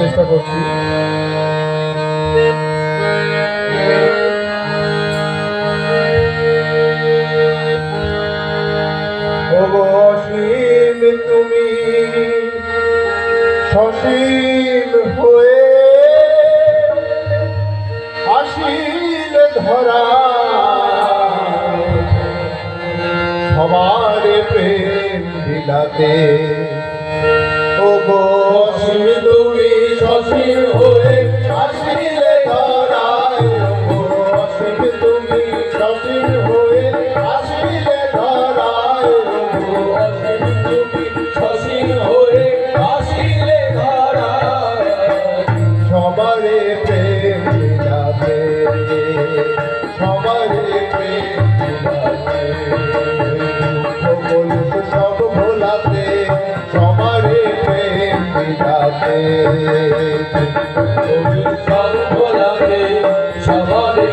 চেষ্টা করছি। অসীম হয়ে আসিল ধরা। সবার প্রেম বিলাতে। ও গো তুমি সর্বনামে সবরে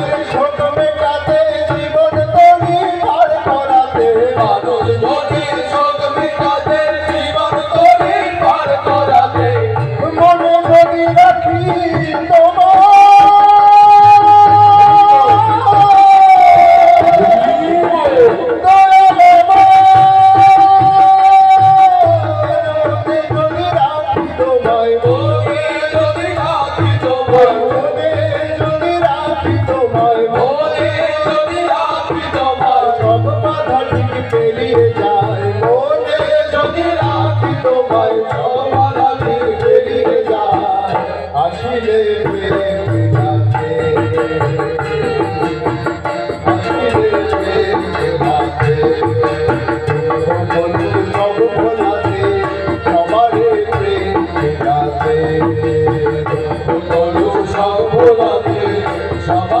好吧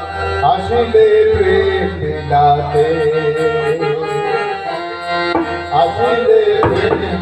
আসলে প্রেম বিলাতে আসলে প্রেম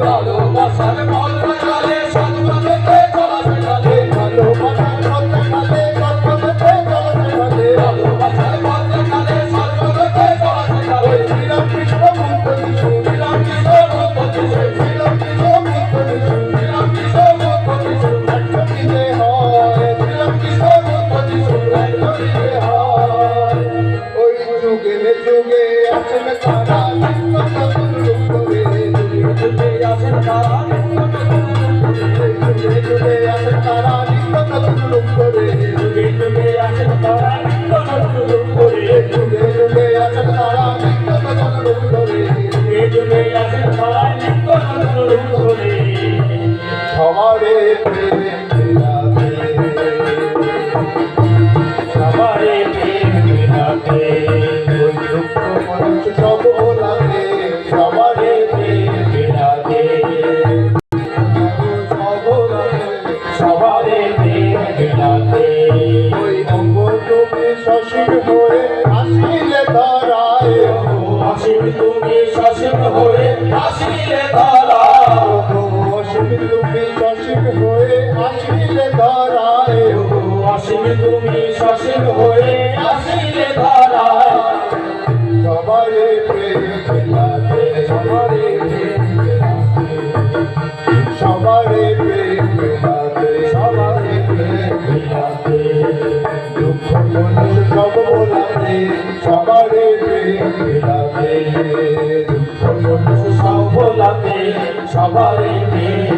ভালোবাসার মন লাগালে যুগে আসেন সব ভোলাতে সবারে প্রেম